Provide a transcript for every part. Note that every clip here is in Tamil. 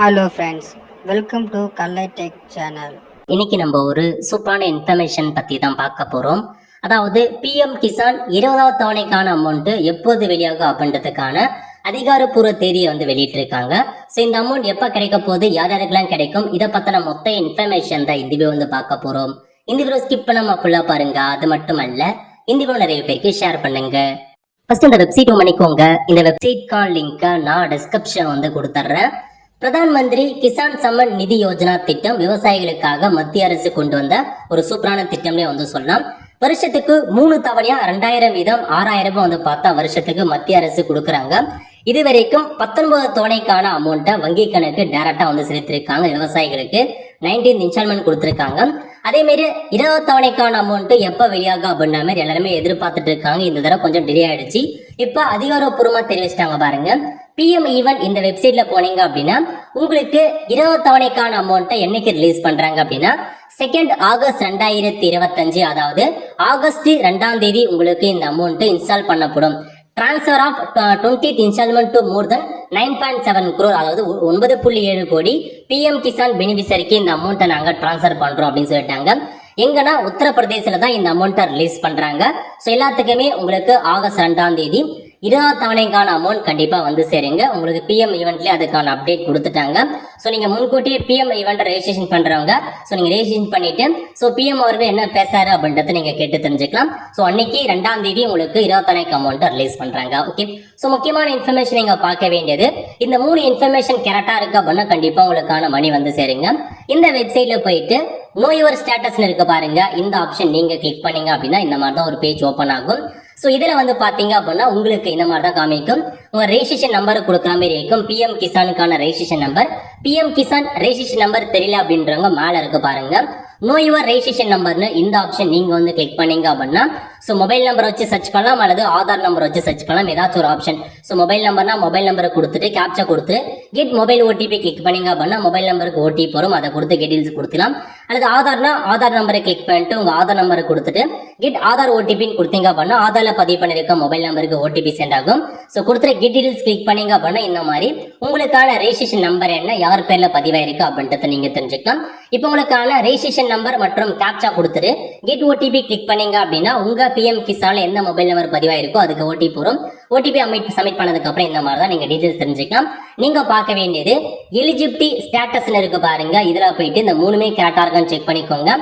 ஹலோ ஃப்ரெண்ட்ஸ் வெல்கம் டு கல்லை டெக் சேனல் இன்னைக்கு நம்ம ஒரு சூப்பரான இன்ஃபர்மேஷன் பற்றி தான் பார்க்க போகிறோம் அதாவது பிஎம் கிசான் இருபதாவது தவணைக்கான அமௌண்ட்டு எப்போது வெளியாகும் அப்படின்றதுக்கான அதிகாரப்பூர்வ தேதியை வந்து வெளியிட்டிருக்காங்க. ஸோ இந்த அமௌண்ட் எப்போ கிடைக்க போகுது? யார் யாருக்கெல்லாம் கிடைக்கும்? இதை பற்றின மொத்த இன்ஃபர்மேஷன் தான் இந்த வந்து பார்க்க போகிறோம் இந்த வீடியோ ஸ்கிப் பண்ணாம ஃபுல்லாக பாருங்க. அது மட்டும் அல்ல இந்த வீடியோ நிறைய பேருக்கு ஷேர் பண்ணுங்க. ஃபர்ஸ்ட் இந்த வெப்சைட் பண்ணிக்கோங்க. இந்த வெப்சைட்கான லிங்க்கை நான் டிஸ்கிரிப்ஷன் வந்து கொடுத்துட்றேன். பிரதான் மந்திரி கிசான் சம்மன் நிதி யோஜனா திட்டம் விவசாயிகளுக்காக மத்திய அரசு கொண்டு வந்த ஒரு சூப்பரான திட்டம்னே வந்து சொல்லலாம். வருஷத்துக்கு மூணு தவணையா ரெண்டாயிரம் வீதம் ஆறாயிரம் ரூபாய் வந்து பார்த்தா வருஷத்துக்கு மத்திய அரசு கொடுக்குறாங்க. இது வரைக்கும் பத்தொன்பது தவணைக்கான அமௌண்ட்டை வங்கி கணக்கு டேரக்டா வந்து செலுத்திருக்காங்க விவசாயிகளுக்கு. நைன்டீன் இன்ஸ்டால்மெண்ட் கொடுத்துருக்காங்க. அதே மாதிரி இருபது தவணைக்கான அமௌண்ட் எப்போ வெளியாகும் அப்படின்ற மாதிரி எல்லாருமே எதிர்பார்த்துட்டு இருக்காங்க. இந்த தடவை கொஞ்சம் டிலே ஆயிடுச்சு. இப்போ அதிகாரப்பூர்வமா தெரிவிச்சிட்டாங்க பாருங்க. பிஎம் ஈவன் இந்த வெப்சைட்ல போனீங்க அப்படின்னா உங்களுக்கு இருபது தவணைக்கான அமௌண்ட்டை என்னைக்கு ரிலீஸ் பண்றாங்க அப்படின்னா செகண்ட் ஆகஸ்ட் ரெண்டாயிரத்தி இருபத்தஞ்சு அதாவது ஆகஸ்ட் ரெண்டாம் தேதி உங்களுக்கு இந்த அமௌண்ட் இன்ஸ்டால் பண்ணப்படும். Transfer of twenty installment to more then nine point seven crore அதாவது ஒன்பது புள்ளி ஏழு கோடி பிஎம் கிசான் பெனிஃபிஷரிக்கு இந்த அமௌண்ட்டை நாங்கள் ட்ரான்ஸ்ஃபர் பண்ணுறோம் அப்படின்னு சொல்லிட்டாங்க. எங்கன்னா உத்தரப்பிரதேசில் தான் இந்த அமௌண்ட்டை ரிலீஸ் பண்ணுறாங்க ஸோ எல்லாத்துக்குமே உங்களுக்கு ஆகஸ்ட் ரெண்டாம் தேதி இருபதாம் தவணைக்கான அமௌண்ட் கண்டிப்பாக வந்து சேருங்க. உங்களுக்கு பிஎம் ஈவெண்ட்லேயே அதுக்கான அப்டேட் கொடுத்துட்டாங்க. ஸோ நீங்கள் முன்கூட்டியே பிஎம் ஈவெண்ட் ரெஜிஸ்ட்ரேஷன் பண்ணுறவங்க ஸோ நீங்கள் ரெஜிஸ்ட்ரேஷன் பண்ணிட்டு ஸோ பிஎம் அவர்கள் என்ன பேசுறாரு அப்படின்றத நீங்கள் கேட்டு தெரிஞ்சுக்கலாம். ஸோ அன்னைக்கு ரெண்டாம் தேதி உங்களுக்கு இருபத்தனைக்கு அமௌண்ட்டை ரிலீஸ் பண்ணுறாங்க ஓகே ஸோ முக்கியமான இன்ஃபர்மேஷன் நீங்கள் பார்க்க வேண்டியது இந்த மூணு இன்ஃபர்மேஷன் கரெக்டாக இருக்கு அப்படின்னா கண்டிப்பாக உங்களுக்கான மணி வந்து சேருங்க. இந்த வெப்சைட்டில் போயிட்டு நோ யுவர் ஸ்டேட்டஸ்னு இருக்கு பாருங்க. இந்த ஆப்ஷன் நீங்க கிளிக் பண்ணீங்க அப்படின்னா இந்த மாதிரி தான் ஒரு பேஜ் ஓப்பன் ஆகும். ஸோ இதில் வந்து பார்த்தீங்க அப்படின்னா உங்களுக்கு இந்த மாதிரி தான் காமிக்கும். உங்கள் ரெஜிஸ்ட்ரேஷன் நம்பரை கொடுக்குற மாதிரி இருக்கும். PM கிசானுக்கான registration number PM Kisan registration number தெரியல அப்படின்றவங்க மேலே இருக்கு பாருங்க. நோ யுவர் ரெஜிஸ்ட்ரேஷன் நம்பர்னு இந்த ஆப்ஷன் நீங்கள் வந்து கிளிக் பண்ணீங்க அப்படின்னா ஸோ மொபைல் நம்பர் வச்சு சர்ச் பண்ணலாம் அல்லது ஆதார் நம்பர் வச்சு சர்ச் பண்ணலாம் ஏதாச்சும் ஒரு ஆப்ஷன் ஸோ மொபைல் நம்பர்னா மொபைல் நம்பரை கொடுத்துட்டு கேப்சா கொடுத்து கெட் மொபைல் ஓடிபி கிளிக் பண்ணீங்க அப்படின்னா மொபைல் நம்பருக்கு ஓடிபி வரும் அதை கொடுத்து கெட் டீல்ஸ் கொடுத்துலாம். அல்லது ஆதார்னா ஆதார் நம்பரை கிளிக் பண்ணிட்டு உங்கள் ஆதார் நம்பரை கொடுத்துட்டு கெட் ஆதார் ஓடிபின்னு கொடுத்தீங்க அப்படின்னா ஆதாரில் பதிவு பண்ணிருக்க மொபைல் நம்பருக்கு ஓடிபி சென்ட் ஆகும். ஸோ கொடுத்துட்டு கெட் டீல்ஸ் கிளிக் பண்ணீங்க அப்படின்னா இந்த மாதிரி உங்களுக்கான ரெஜிஸ்ட்ரேஷன் நம்பர் என்ன யார் பேர்ல பதிவாயிருக்கு அப்படின்றத நீங்க தெரிஞ்சுக்கலாம். இப்போ உங்களுக்கான ரெஜிஸ்ட்ரேஷன் நம்பர் மற்றும் கேப்சா கொடுத்துரு கெட் ஓடிபி கிளிக் பண்ணீங்க அப்படின்னா உங்க பிஎம் கிசால எந்த மொபைல் நம்பர் பதிவாயிருக்கோ அதுக்கு ஓடிபி வரும். ஓடிபி அமிட் சப்மிட் பண்ணதுக்கு அப்புறம் இந்த மாதிரி தான் நீங்கள் டீட்டெயில்ஸ் தெரிஞ்சுக்கலாம். நீங்க பார்க்க வேண்டியது எலிஜிபிலிட்டி ஸ்டேட்டஸ்னு இருக்கு பாருங்க. இதில் போயிட்டு இந்த மூணுமே கரெக்டா இருக்கான்னு செக் பண்ணிக்கோங்க.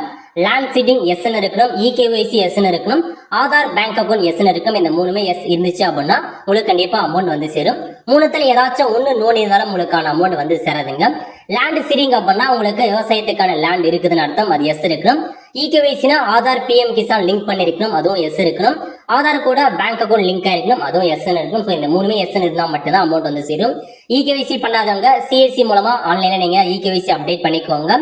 லேண்ட் சீட்டிங் எஸ்ன்னு இருக்கணும் இகேஒய்சி எஸ்ன்னு இருக்கணும் ஆதார் பேங்க் அக்கௌண்ட் எஸ்ன்னு இருக்கும் இந்த மூணுமே எஸ் இருந்துச்சு அப்படின்னா உங்களுக்கு கண்டிப்பாக அமௌண்ட் வந்து சேரும். மூணுத்துல ஏதாச்சும் ஒன்று நோன் இருந்தாலும் உங்களுக்கான அமௌண்ட் வந்து சேராதுங்க. லேண்ட் சீரிங் அப்படின்னா உங்களுக்கு விவசாயத்துக்கான லேண்ட் இருக்குதுன்னு அர்த்தம். அது எஸ் இருக்கணும். இகேவைசினா ஆதார் பிஎம் கிசான் லிங்க் பண்ணிருக்கணும். அதுவும் எஸ் இருக்கணும். ஆதார் கூட பேங்க் அக்கௌண்ட் லிங்க் ஆயிருக்கணும். அதுவும் எஸ் இருக்கும் ஸோ இந்த மூணுமே எஸ் இருந்தால் மட்டும்தான் அமௌண்ட் வந்து சேரும். இகேவைசி பண்ணாதவங்க சிஎஸ்சி மூலமா ஆன்லைனில் நீங்கள் இகேவைசி அப்டேட் பண்ணிக்கோங்க.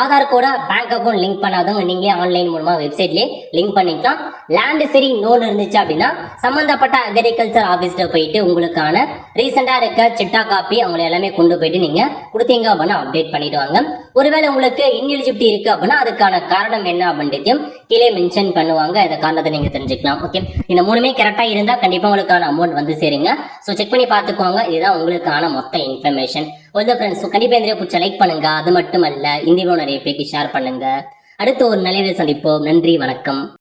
ஆதார் கூட பேங்க் அக்கௌண்ட் லிங்க் பண்ணாதவங்க நீங்களே ஆன்லைன் மூலமா வெப்சைட்லயே லிங்க் பண்ணிக்கலாம். லேண்ட் சரி நோன் இருந்துச்சு அப்படின்னா சம்மந்தப்பட்ட அக்ரிகல்ச்சர் ஆஃபீஸ்ல போயிட்டு உங்களுக்கான ரீசெண்டா இருக்க சிட்டா காப்பி அவங்களை எல்லாமே கொண்டு போயிட்டு நீங்க கொடுத்தீங்க அப்படின்னா அப்டேட் பண்ணிடுவாங்க ஒருவேளை உங்களுக்கு இன்எலிஜிபிலிட்டி இருக்கு அப்படின்னா அதுக்கான காரணம் என்ன அப்படின்றதையும் கீழே மென்ஷன் பண்ணுவாங்க. அந்த காரணத்தை நீங்க தெரிஞ்சுக்கலாம் ஓகே இந்த மூணுமே கரெக்டா இருந்தா கண்டிப்பா உங்களுக்கான அமௌண்ட் வந்து சேருங்க. ஸோ செக் பண்ணி பார்த்துக்கோங்க. இதுதான் உங்களுக்கான மொத்த இன்ஃபர்மேஷன் ஒரு ஃப்ரெண்ட்ஸ் கண்டிப்பா இந்த பிடிச்ச லைக் பண்ணுங்க. அது மட்டும் அல்ல இந்த நிறைய பேருக்கு ஷேர் பண்ணுங்க. அடுத்து ஒரு நிலையில சந்திப்போம். நன்றி வணக்கம்.